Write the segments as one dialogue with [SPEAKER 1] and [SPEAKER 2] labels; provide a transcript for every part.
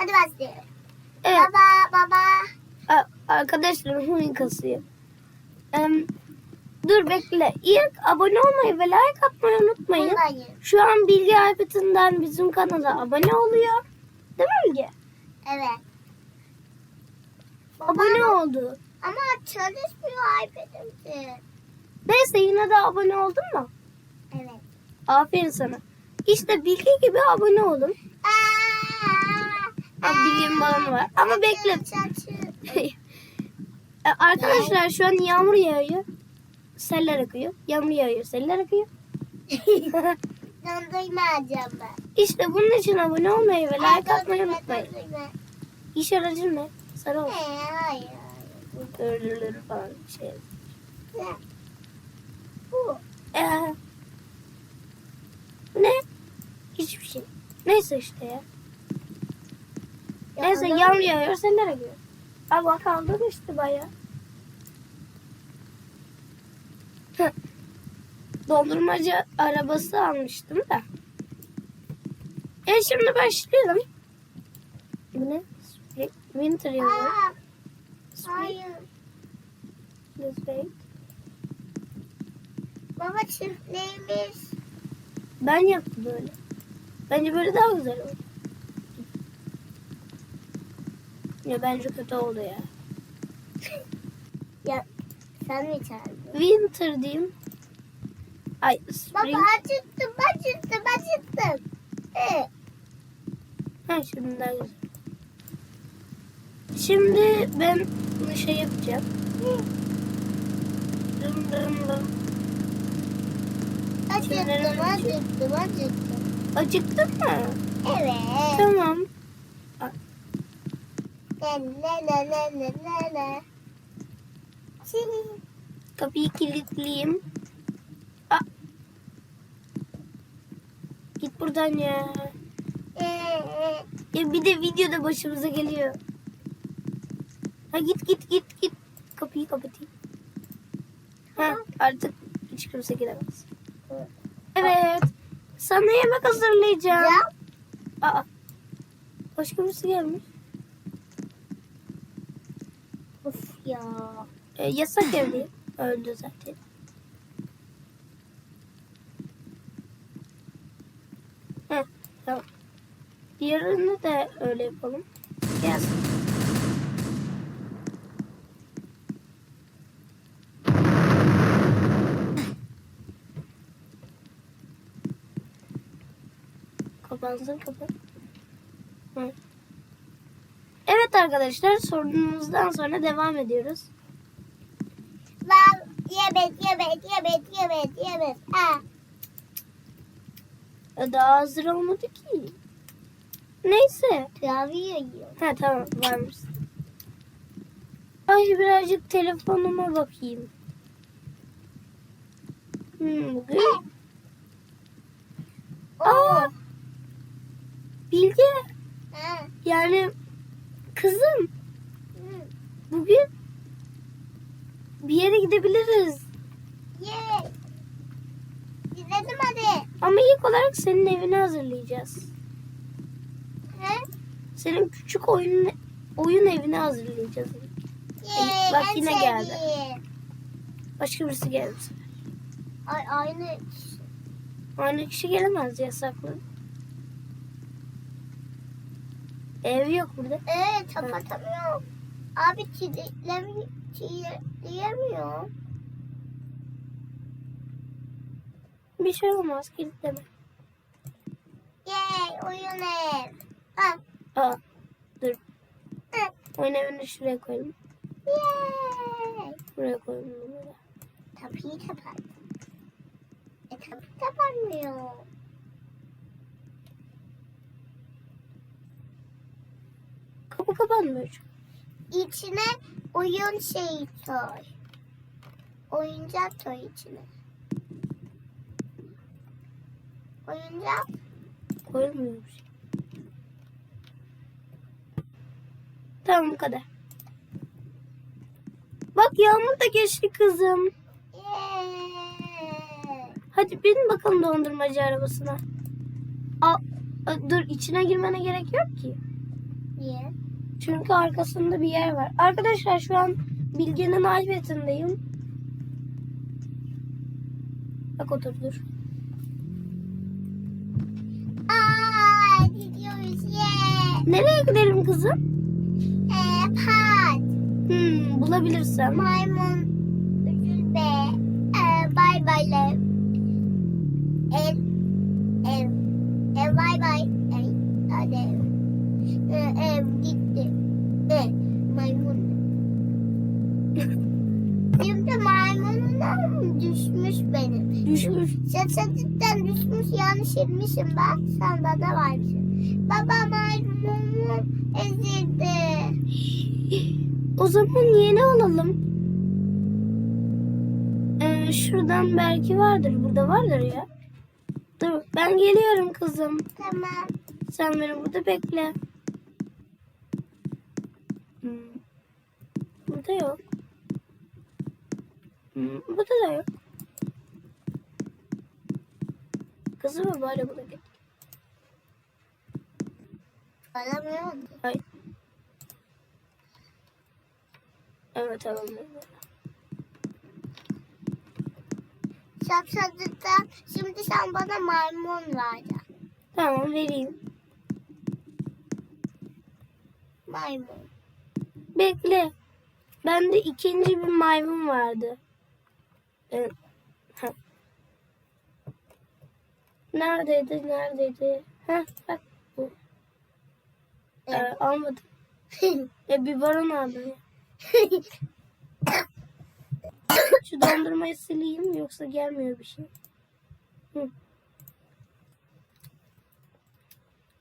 [SPEAKER 1] Hadi başlayalım.
[SPEAKER 2] Evet.
[SPEAKER 1] Baba baba.
[SPEAKER 2] a- Arkadaşlar huyun kasıyor. Em, dur bekle. İlk abone olmayı ve like atmayı unutmayın.
[SPEAKER 1] Hayır.
[SPEAKER 2] Şu an Bilgi Aykut'undan bizim kanala abone oluyor. Değil mi Bilgi?
[SPEAKER 1] Evet.
[SPEAKER 2] Abone oldu.
[SPEAKER 1] Ama çalışmıyor iPad'imde.
[SPEAKER 2] Neyse yine de abone oldun mu?
[SPEAKER 1] Evet.
[SPEAKER 2] Aferin sana. İşte Bilgi gibi abone olun.
[SPEAKER 1] Aa,
[SPEAKER 2] Bak Bilgi'nin balonu var. Ama bekle. E, Arkadaşlar şu an yağmur yağıyor. Seller akıyor. Yağmur yağıyor. Seller akıyor.
[SPEAKER 1] Dondurmayacağım ben.
[SPEAKER 2] işte bunun için abone olmayı ve like atmayı unutmayın. İş aracın ne? Sarı olsun.
[SPEAKER 1] Hayır.
[SPEAKER 2] Öldürülür falan şey.
[SPEAKER 1] hayır. Bu.
[SPEAKER 2] Ee, ne? Hiçbir şey. Neyse işte ya. Neyse
[SPEAKER 1] Ya,
[SPEAKER 2] yağmur yağıyor. Seller akıyor. Ama kaldın işte baya. Dondurmacı arabası almıştım da. E şimdi başlayalım. Bu ne? Spring- Winter yazıyor. Spring.
[SPEAKER 1] hayır.
[SPEAKER 2] Wait.
[SPEAKER 1] Baba çiftliğimiz.
[SPEAKER 2] Ben yaptım böyle. Bence böyle daha güzel oldu. Ya bence kötü oldu ya.
[SPEAKER 1] Ya sen mi çağırdın?
[SPEAKER 2] Winter diyeyim. Ay spring.
[SPEAKER 1] Baba acıttım acıttım acıttım. Ee,
[SPEAKER 2] Ha şimdi daha güzel. Şimdi ben bunu şey yapacağım. Dım dım dım.
[SPEAKER 1] acıttım acıttım acıttım.
[SPEAKER 2] Acıktın mı?
[SPEAKER 1] Evet.
[SPEAKER 2] Tamam.
[SPEAKER 1] Ne ne ne ne ne. Çiğ.
[SPEAKER 2] Kapıyı kilitleyeyim. Aa. Git buradan ya. Ya bir de videoda başımıza geliyor. Ha git git git git. Kapıyı kapatayım. Ha artık hiç kimse giremez. Evet. Sana yemek hazırlayacağım.
[SPEAKER 1] Ya.
[SPEAKER 2] Aa. Başka birisi gelmiş.
[SPEAKER 1] Ya.
[SPEAKER 2] E, yasak evliyim. Öldü zaten. Heh, tamam. Diğerini de öyle yapalım. Gelsin. Kapansın kapat. Hı. Arkadaşlar sorunumuzdan sonra devam ediyoruz.
[SPEAKER 1] Ben yemek yemek yemek yemek yemek. Ha.
[SPEAKER 2] Ya daha hazır olmadı ki. Neyse.
[SPEAKER 1] Klavye yiyor.
[SPEAKER 2] Ha tamam varmış. Ay birazcık telefonuma bakayım. Hmm, bugün... Aa, Bilge
[SPEAKER 1] Ha.
[SPEAKER 2] yani kızım bugün bir yere gidebiliriz.
[SPEAKER 1] Ye. Gidelim hadi.
[SPEAKER 2] Ama ilk olarak senin evini hazırlayacağız.
[SPEAKER 1] Ha?
[SPEAKER 2] Senin küçük oyun oyun evini hazırlayacağız.
[SPEAKER 1] Ye.
[SPEAKER 2] Bak yine geldi. Başka birisi geldi.
[SPEAKER 1] Ay aynı.
[SPEAKER 2] Aynı kişi gelemez yasaklı. Ev yok burada.
[SPEAKER 1] Evet kapatamıyorum. Abi kilitleyemiyor.
[SPEAKER 2] Bir şey olmaz kilitleme.
[SPEAKER 1] Yay oyun ev. Ha.
[SPEAKER 2] Aa dur.
[SPEAKER 1] Ha.
[SPEAKER 2] Oyun evini şuraya koyalım.
[SPEAKER 1] Yay.
[SPEAKER 2] Buraya koyalım.
[SPEAKER 1] Kapıyı kapat. E kapı kapanmıyor.
[SPEAKER 2] Kapı kapanmıyor.
[SPEAKER 1] İçine oyun şeyi koy. Oyuncak koy içine. Oyuncak.
[SPEAKER 2] Şey. Tamam bu kadar. Bak yağmur da geçti kızım.
[SPEAKER 1] Yay.
[SPEAKER 2] Hadi bin bakalım dondurmacı arabasına. Aa, dur içine girmene gerek yok ki.
[SPEAKER 1] Niye?
[SPEAKER 2] Çünkü arkasında bir yer var. Arkadaşlar şu an Bilge'nin iPad'indeyim. Bak otur dur.
[SPEAKER 1] Aa, gidiyoruz ye.
[SPEAKER 2] Nereye gidelim kızım?
[SPEAKER 1] Ee, pat.
[SPEAKER 2] Hmm, bulabilirsem.
[SPEAKER 1] Maymun. Üzülme. Ee, bay bay Şaşırtıktan düşmüş yanlış inmişim ben. Sen bana varmışsın. Baba maymunum ezildi.
[SPEAKER 2] O zaman yeni alalım. Ee, şuradan belki vardır. Burada vardır ya. Dur ben geliyorum kızım.
[SPEAKER 1] Tamam.
[SPEAKER 2] Sen beni burada bekle. Hmm. Burada yok. Hmm, burada da yok. Kızım mı bari burada git.
[SPEAKER 1] Alamıyorum.
[SPEAKER 2] Ay. Evet alalım.
[SPEAKER 1] Şapşadıktan şimdi sen bana maymun vereceksin.
[SPEAKER 2] Tamam vereyim.
[SPEAKER 1] Maymun.
[SPEAKER 2] Bekle. Bende ikinci bir maymun vardı. Evet. Heh. Neredeydi? Neredeydi? Heh, bak bu. Ee,
[SPEAKER 1] Evet.
[SPEAKER 2] almadım. E biberon aldım ya. Şu dondurmayı sileyim yoksa gelmiyor bir şey. Hı.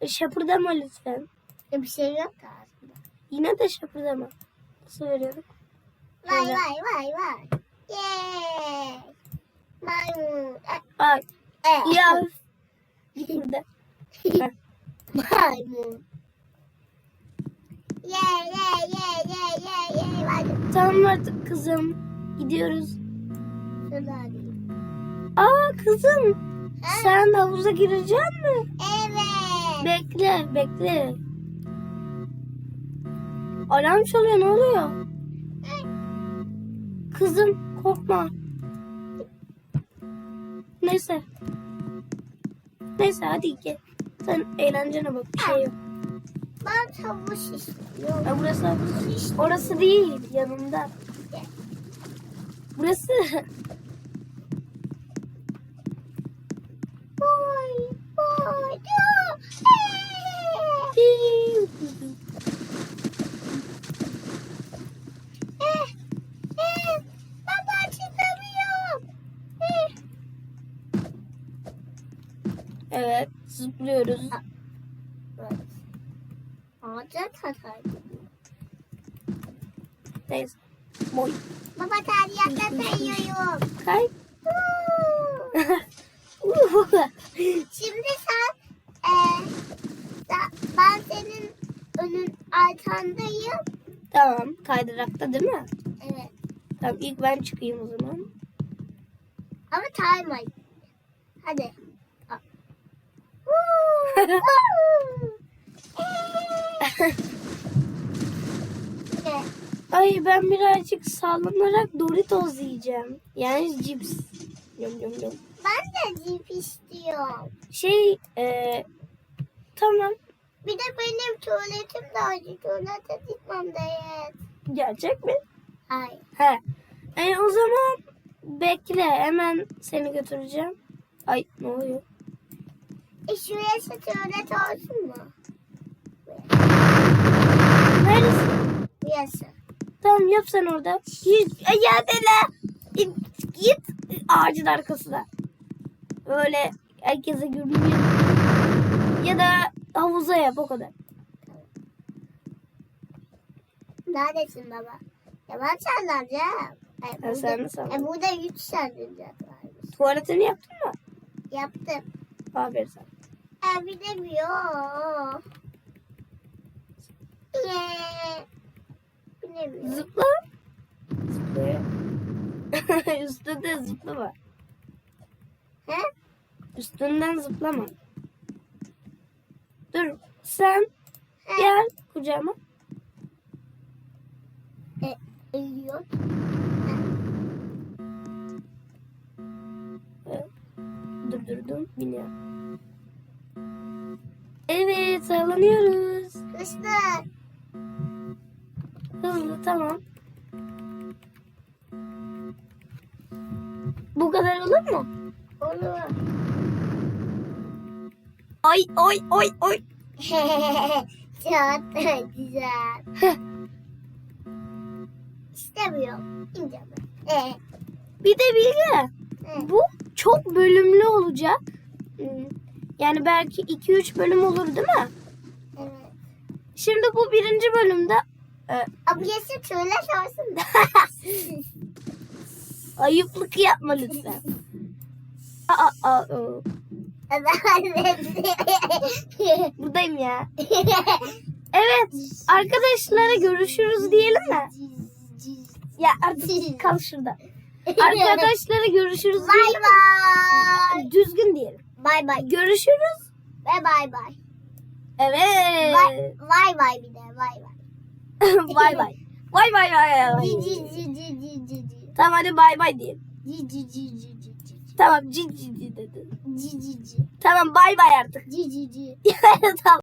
[SPEAKER 2] E, şapırdama lütfen.
[SPEAKER 1] bir şey yok ki aslında.
[SPEAKER 2] Yine de şapırdama. Nasıl veriyorum?
[SPEAKER 1] Vay
[SPEAKER 2] Şöyle.
[SPEAKER 1] vay vay vay. Yeee. Maymun.
[SPEAKER 2] Ay ya. Burada.
[SPEAKER 1] Maymun. Ye ye ye ye ye ye. Hadi
[SPEAKER 2] Tamam artık kızım. Gidiyoruz. Aa kızım.
[SPEAKER 1] Ha?
[SPEAKER 2] Sen havuza girecek mi?
[SPEAKER 1] Evet.
[SPEAKER 2] Bekle, bekle. Alarm çalıyor, ne oluyor? Kızım, korkma. Neyse. Neyse hadi gel. Sen eğlencene bak, bir şey yok.
[SPEAKER 1] Ben tavuk istiyorum.
[SPEAKER 2] Ya burası havuz. Orası değil, yanında. Burası.
[SPEAKER 1] Boy boy. Ağaca tataydı.
[SPEAKER 2] Neyse. Boy.
[SPEAKER 1] Baba teriyakta sayıyorum.
[SPEAKER 2] Kay.
[SPEAKER 1] Şimdi sen eee da- ben senin önün arkandayım.
[SPEAKER 2] tamam, kaydırakta değil mi?
[SPEAKER 1] Evet.
[SPEAKER 2] Tamam, ilk ben çıkayım o zaman.
[SPEAKER 1] Ama timer. Hadi. Al. Woo, woo.
[SPEAKER 2] Ay ben birazcık sallanarak Doritos yiyeceğim. Yani cips. Yum yum yum.
[SPEAKER 1] Ben de cip istiyorum.
[SPEAKER 2] Şey e, tamam
[SPEAKER 1] Bir de benim tuvaletim de acı. Tuvalete gitmem de evet.
[SPEAKER 2] gelecek mi?
[SPEAKER 1] Hayır.
[SPEAKER 2] He. E, o zaman bekle hemen seni götüreceğim. Ay ne oluyor?
[SPEAKER 1] E şurası tuvalet olsun mu?
[SPEAKER 2] Neredesin?
[SPEAKER 1] Burası.
[SPEAKER 2] Tamam yap sen orada. Git. E, ya dele. Git, ağacın arkasına. Böyle herkese görünüyor. Ya da havuza yap o kadar.
[SPEAKER 1] Neredesin baba? Ya ben sallanacağım. E, burada,
[SPEAKER 2] sen de sallan.
[SPEAKER 1] e, burada üç sallanacaklarmış.
[SPEAKER 2] Tuvaletini yaptın mı?
[SPEAKER 1] Yaptım.
[SPEAKER 2] Aferin sana.
[SPEAKER 1] E, bilemiyor.
[SPEAKER 2] Zıpla. Zıplıyor. Üstünde zıplama.
[SPEAKER 1] He?
[SPEAKER 2] Üstünden zıplama. Dur sen
[SPEAKER 1] He.
[SPEAKER 2] gel kucağıma.
[SPEAKER 1] E, Eğiliyor.
[SPEAKER 2] Durdurdum. Biniyorum. Evet sallanıyoruz.
[SPEAKER 1] Kışlar.
[SPEAKER 2] Tamam. Bu kadar olur mu?
[SPEAKER 1] Olur.
[SPEAKER 2] Ay ay ay ay.
[SPEAKER 1] Çok da güzel. İstemiyorum. İneceğim. Ee,
[SPEAKER 2] Bir de Bilge. Bu çok bölümlü olacak. Yani belki 2-3 bölüm olur değil mi?
[SPEAKER 1] evet.
[SPEAKER 2] Şimdi bu birinci bölümde e,
[SPEAKER 1] Ama yesin şöyle sorsun da.
[SPEAKER 2] ayıplık yapma lütfen. Aa, aa, aa. Buradayım ya. Evet arkadaşlara görüşürüz diyelim mi? Ya artık kal şurada. Arkadaşlara görüşürüz
[SPEAKER 1] Bay
[SPEAKER 2] diyelim mi?
[SPEAKER 1] bay.
[SPEAKER 2] Düzgün diyelim.
[SPEAKER 1] Bay bay.
[SPEAKER 2] Görüşürüz.
[SPEAKER 1] Ve bay bay.
[SPEAKER 2] Evet.
[SPEAKER 1] Bay bay bay bir de bay bay.
[SPEAKER 2] Bay bay. Bay bay bay bay. Tamam hadi bay bay diyelim. Tamam cin cin cin dedi.
[SPEAKER 1] Ci ci ci.
[SPEAKER 2] Tamam bay bay artık.
[SPEAKER 1] Ci ci ci.
[SPEAKER 2] tamam.